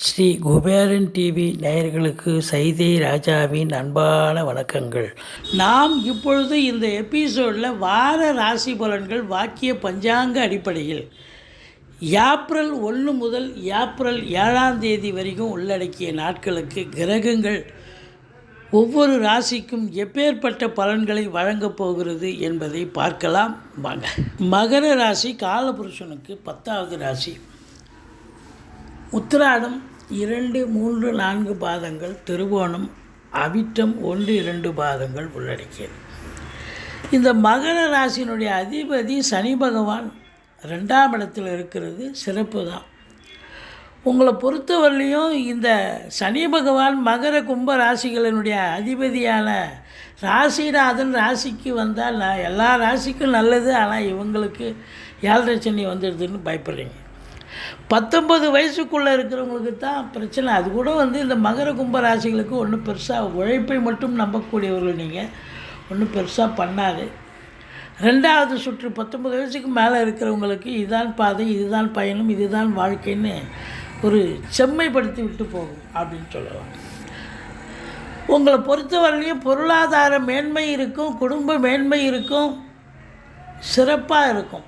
Sri Kuberan TV நேயர்களுக்கு சைதை ராஜாவின் அன்பான வணக்கங்கள். நாம் இப்பொழுது இந்த எபிசோடில் வார ராசி பலன்கள் வாக்கிய பஞ்சாங்க அடிப்படையில் ஏப்ரல் ஒன்று முதல் ஏப்ரல் ஏழாம் தேதி வரைக்கும் உள்ளடக்கிய நாட்களுக்கு கிரகங்கள் ஒவ்வொரு ராசிக்கும் எப்பேற்பட்ட பலன்களை வழங்கப் போகிறது என்பதை பார்க்கலாம். வாங்க. மகர ராசி காலபுருஷனுக்கு பத்தாவது ராசி. உத்திராடம் இரண்டு மூன்று நான்கு பாதங்கள் திருவோணம் அவிட்டம் ஒன்று இரண்டு பாதங்கள் உள்ளடக்கியது. இந்த மகர ராசியினுடைய அதிபதி சனி பகவான் ரெண்டாம் இடத்தில் இருக்கிறது சிறப்பு தான். உங்களை பொறுத்தவரையிலையும் இந்த சனி பகவான் மகர கும்ப ராசிகளினுடைய அதிபதியான ராசிநாதன் ராசிக்கு வந்தால் நான் எல்லா ராசிக்கும் நல்லது ஆனால் இவங்களுக்கு ஏழரை சனி வந்துடுதுன்னு பயப்படுறீங்க. பத்தொம்பது வயசுக்குள்ளே இருக்கிறவங்களுக்கு தான் பிரச்சனை. அது கூட வந்து இந்த மகர கும்ப ராசிகளுக்கு ஒன்றும் பெருசாக உழைப்பை மட்டும் நம்பக்கூடியவர்கள் நீங்கள் ஒன்றும் பெருசாக பண்ணாது. ரெண்டாவது சுற்று பத்தொம்பது வயசுக்கு மேலே இருக்கிறவங்களுக்கு இதுதான் பாதை இதுதான் பயணம் இதுதான் வாழ்க்கைன்னு ஒரு செம்மைப்படுத்தி விட்டு போகும் அப்படின்னு சொல்லலாம். உங்களை பொறுத்தவரையிலையும் பொருளாதார மேன்மை இருக்கும் குடும்ப மேன்மை இருக்கும் சிறப்பாக இருக்கும்.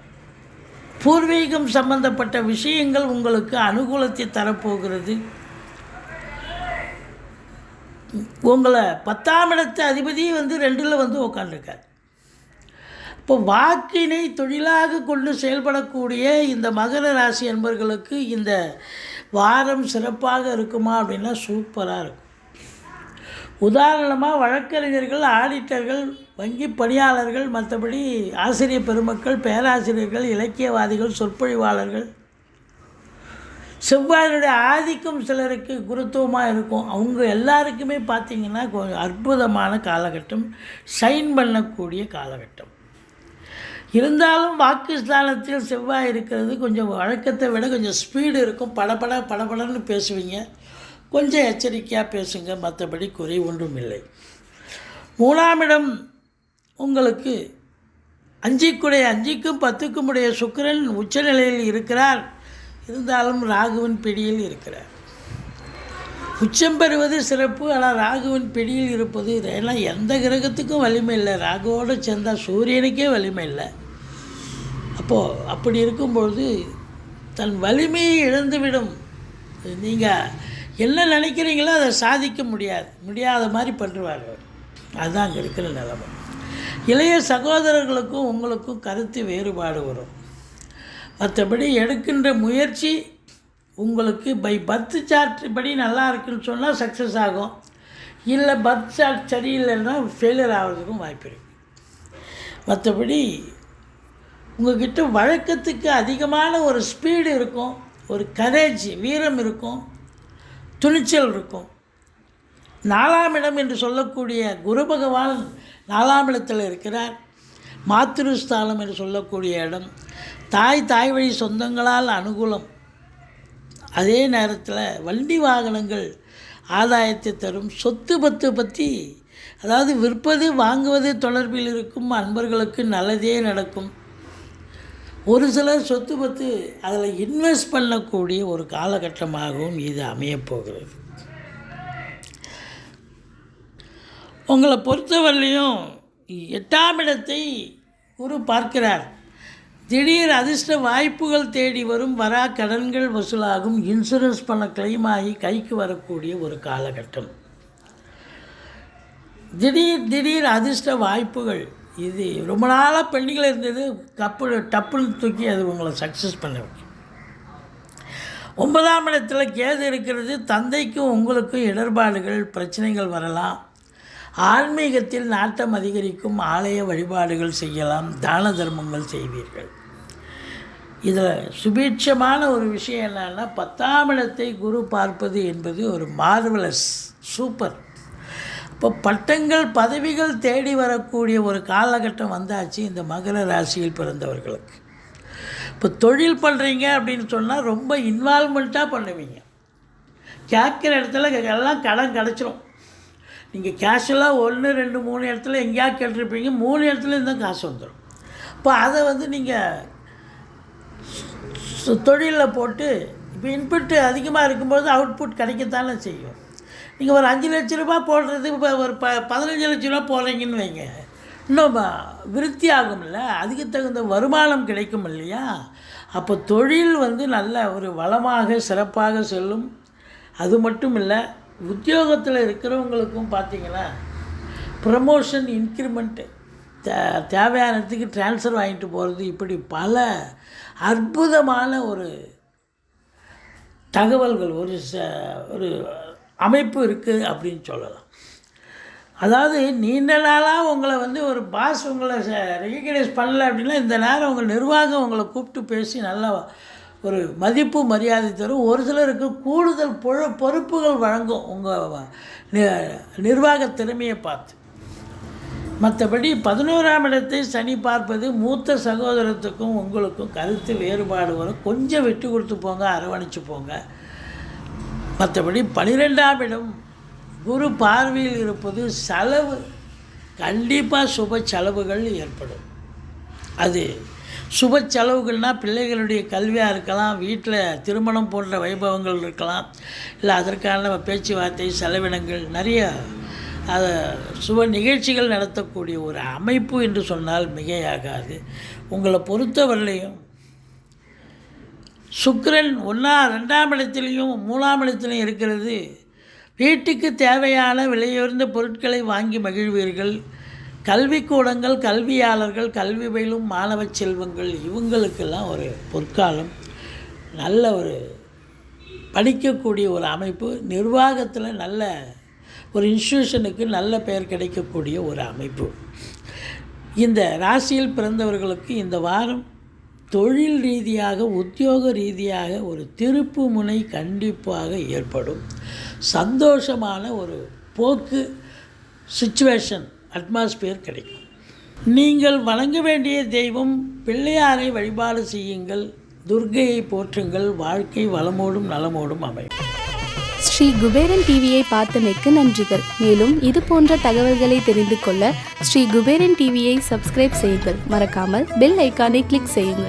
பூர்வீகம் சம்பந்தப்பட்ட விஷயங்கள் உங்களுக்கு அனுகூலத்தை தரப்போகிறது. உங்களை பத்தாம் இடத்து அதிபதி வந்து ரெண்டில் வந்து உக்காண்டிருக்கார் இப்போ வாக்கினை தொழிலாக கொண்டு செயல்படக்கூடிய இந்த மகர ராசி என்பர்களுக்கு இந்த வாரம் சிறப்பாக இருக்குமா அப்படின்னா சூப்பராக இருக்கும். உதாரணமாக வழக்கறிஞர்கள் ஆடிட்டர்கள் வங்கி பணியாளர்கள் மற்றபடி ஆசிரியர் பெருமக்கள் பேராசிரியர்கள் இலக்கியவாதிகள் சொற்பொழிவாளர்கள். செவ்வாயினுடைய ஆதிக்கம் சிலருக்கு குருத்துவமாக இருக்கும். அவங்க எல்லாருக்குமே பார்த்திங்கன்னா கொஞ்சம் அற்புதமான காலகட்டம் சைன் பண்ணக்கூடிய காலகட்டம். இருந்தாலும் வாக்குஸ்தானத்தில் செவ்வாய் இருக்கிறது கொஞ்சம் வழக்கத்தை விட கொஞ்சம் ஸ்பீடு இருக்கும். படபட படபடன்னு பேசுவீங்க. கொஞ்சம் எச்சரிக்கையாக பேசுங்க மற்றபடி குறை ஒன்றும் இல்லை மூணாம் இடம் உங்களுக்கு அஞ்சிக்குடைய அஞ்சிக்கும் பத்துக்கும் உடைய சுக்கிரன் உச்சநிலையில் இருக்கிறார். இருந்தாலும் ராகுவின் பிடியில் இருக்கிறார். உச்சம் பெறுவது சிறப்பு ஆனால் ராகுவின் பிடியில் இருப்பது ஏன்னா எந்த கிரகத்துக்கும் வலிமை இல்லை. ராகுவோடு சேர்ந்தால் சூரியனுக்கே வலிமை இல்லை. அப்போது அப்படி இருக்கும்பொழுது தன் வலிமையை இழந்துவிடும். நீங்கள் என்ன நினைக்கிறீங்களோ அதை சாதிக்க முடியாது. முடியாத மாதிரி பண்ணுவார் அதுதான் அங்கே இருக்கிற நிலைமை. இளைய சகோதரர்களுக்கும் உங்களுக்கும் கருத்து வேறுபாடு வரும். மற்றபடி எடுக்கின்ற முயற்சி உங்களுக்கு பை பர்த் சார்ட் படி நல்லா இருக்குன்னு சொன்னால் சக்ஸஸ் ஆகும். இல்லை பர்த் சார்ட் சரியில்லைன்னா ஃபெயிலியர் ஆகிறதுக்கும் வாய்ப்பு இருக்குது மற்றபடி உங்கள்கிட்ட வழக்கத்துக்கு அதிகமான ஒரு ஸ்பீடு இருக்கும் ஒரு கரேஜ் வீரம் இருக்கும். துணிச்சல் இருக்கும். நாலாம் இடம் என்று சொல்லக்கூடிய குரு பகவான் நாலாம் இடத்தில் இருக்கிறார். மாத்திருஸ்தானம் என்று சொல்லக்கூடிய இடம். தாய் தாய் வழி சொந்தங்களால் அனுகூலம். அதே நேரத்தில் வண்டி வாகனங்கள் ஆதாயத்தை தரும். சொத்து பத்து பற்றி அதாவது விற்பது வாங்குவது தொடர்பில் இருக்கும் அன்பர்களுக்கு நல்லதே நடக்கும். ஒரு சிலர் சொத்து பத்து அதில் இன்வெஸ்ட் பண்ணக்கூடிய ஒரு காலகட்டமாகவும் இது அமையப்போகிறது. உங்களை பொறுத்தவரையிலையும் எட்டாம் இடத்தை குரு பார்க்கிறார். திடீர் அதிர்ஷ்ட வாய்ப்புகள் தேடி வரும் வரா கடன்கள் வசூலாகும் இன்சூரன்ஸ் பண்ண கிளைம் ஆகி கைக்கு வரக்கூடிய ஒரு காலகட்டம். திடீர் திடீர் அதிர்ஷ்ட வாய்ப்புகள் இது ரொம்ப நாளாக பெண்டிங்கில் இருந்தது கப்பு டப்புன்னு தூக்கி அது உங்களை சக்ஸஸ் பண்ண வைக்கும். ஒன்பதாம் இடத்துல கேது இருக்கிறது தந்தைக்கும் உங்களுக்கும் இடர்பாடுகள் பிரச்சனைகள் வரலாம். ஆன்மீகத்தில் நாட்டம் அதிகரிக்கும் ஆலய வழிபாடுகள் செய்யலாம் தான தர்மங்கள் செய்வீர்கள். இதில் சுபீட்சமான ஒரு விஷயம் என்னென்னா பத்தாம் இடத்தை குரு பார்ப்பது என்பது ஒரு மார்வலஸ் சூப்பர் இப்போ பட்டங்கள் பதவிகள் தேடி வரக்கூடிய ஒரு காலகட்டம் வந்தாச்சு இந்த மகர ராசியில் பிறந்தவர்களுக்கு. இப்போ தொழில் பண்ணுறீங்க அப்படின்னு சொன்னால் ரொம்ப இன்வால்மெண்ட்டாக பண்ணுவீங்க. கேட்குற இடத்துல எல்லாம் கடன் கிடச்சிரும். நீங்கள் கேஷுவலாக ஒன்று ரெண்டு மூணு இடத்துல எங்கேயா கேட்டிருப்பீங்க. மூணு இடத்துல இருந்தால் காசு வந்துடும் இப்போ அதை வந்து நீங்கள் தொழிலில் போட்டு இப்போ இன்புட்டு அதிகமாக இருக்கும்போது அவுட்புட் கிடைக்கத்தானே செய்யும். நீங்கள் ஒரு அஞ்சு லட்ச ரூபா போடுறது இப்போ ஒரு ப பதினஞ்சு லட்ச ரூபா போடுறீங்கன்னு வைங்க. இன்னும் விருத்தி ஆகும்ல அதுக்கு தகுந்த வருமானம் கிடைக்கும் இல்லையா? அப்போ தொழில் வந்து நல்ல ஒரு வளமாக சிறப்பாக செல்லும். அது மட்டும் இல்லை உத்தியோகத்தில் இருக்கிறவங்களுக்கும் பார்த்தீங்கன்னா ப்ரமோஷன் இன்க்ரிமெண்ட்டு தே தேவையானதுக்கு ட்ரான்ஸ்ஃபர் வாங்கிட்டு போகிறது இப்படி பல அற்புதமான ஒரு தகவல்கள் ஒரு ச ஒரு அமைப்பு இருக்குது அப்படின்னு சொல்லலாம். அதாவது நீண்ட நாளாக உங்களை வந்து ஒரு பாஸ் உங்களை ரெகக்னைஸ் பண்ணல அப்படின்னா இந்த நேரம் உங்கள் நிர்வாகம் உங்களை கூப்பிட்டு பேசி நல்லா ஒரு மதிப்பு மரியாதை தரும். ஒரு சிலருக்கு கூடுதல் பொழு பொறுப்புகள் வழங்கும் உங்கள் நிர்வாக திறமையை பார்த்து. மற்றபடி பதினோராம் இடத்தை சனி பார்ப்பது மூத்த சகோதரத்துக்கும் உங்களுக்கும் கருத்து வேறுபாடு வரும். கொஞ்சம் விட்டு கொடுத்து போங்க அரவணைச்சு போங்க. மற்றபடி பனிரெண்டாம் இடம். குரு பார்வையில் இருப்பது செலவு. கண்டிப்பாக சுப செலவுகள் ஏற்படும். அது சுப செலவுகள்னால் பிள்ளைகளுடைய கல்வியாக இருக்கலாம் வீட்டில் திருமணம் போன்ற வைபவங்கள் இருக்கலாம் இல்லை அதற்கான பேச்சுவார்த்தை செலவினங்கள் நிறைய அதை சுப நிகழ்ச்சிகள் நடத்தக்கூடிய ஒரு அமைப்பு என்று சொன்னால் மிகையாகாது. உங்களை பொறுத்தவரையிலையும் சுக்கிரன் ஒன்றா ரெண்டாம் இடத்துலையும் மூணாம் இடத்துலையும் இருக்கிறது. வீட்டுக்கு தேவையான விலையுயர்ந்த பொருட்களை வாங்கி மகிழ்வீர்கள். கல்விக்கூடங்கள் கல்வியாளர்கள் கல்வி பயிலும் மாணவ செல்வங்கள் இவங்களுக்கெல்லாம் ஒரு பொற்காலம். நல்ல ஒரு படிக்கக்கூடிய ஒரு அமைப்பு நிர்வாகத்தில் நல்ல ஒரு இன்ஸ்டியூஷனுக்கு நல்ல பெயர் கிடைக்கக்கூடிய ஒரு அமைப்பு. இந்த ராசியில் பிறந்தவர்களுக்கு இந்த வாரம் தொழில் ரீதியாக உத்தியோக ரீதியாக ஒரு திருப்பு முனை கண்டிப்பாக ஏற்படும். சந்தோஷமான ஒரு போக்கு சுச்சுவேஷன் அட்மாஸ்பியர் கிடைக்கும். நீங்கள் வணங்க வேண்டிய தெய்வம் பிள்ளையாரை வழிபாடு செய்யுங்கள் துர்கையை போற்றுங்கள் வாழ்க்கை வளமோடும் நலமோடும் அமையும். ஸ்ரீ குபேரன் டிவியை பார்த்தமைக்கு நன்றிகள். மேலும் இது போன்ற தகவல்களை தெரிந்து கொள்ள ஸ்ரீ குபேரன் டிவியை சப்ஸ்கிரைப் செய்யுங்கள். மறக்காமல் பெல் ஐக்கானை கிளிக் செய்யுங்கள்.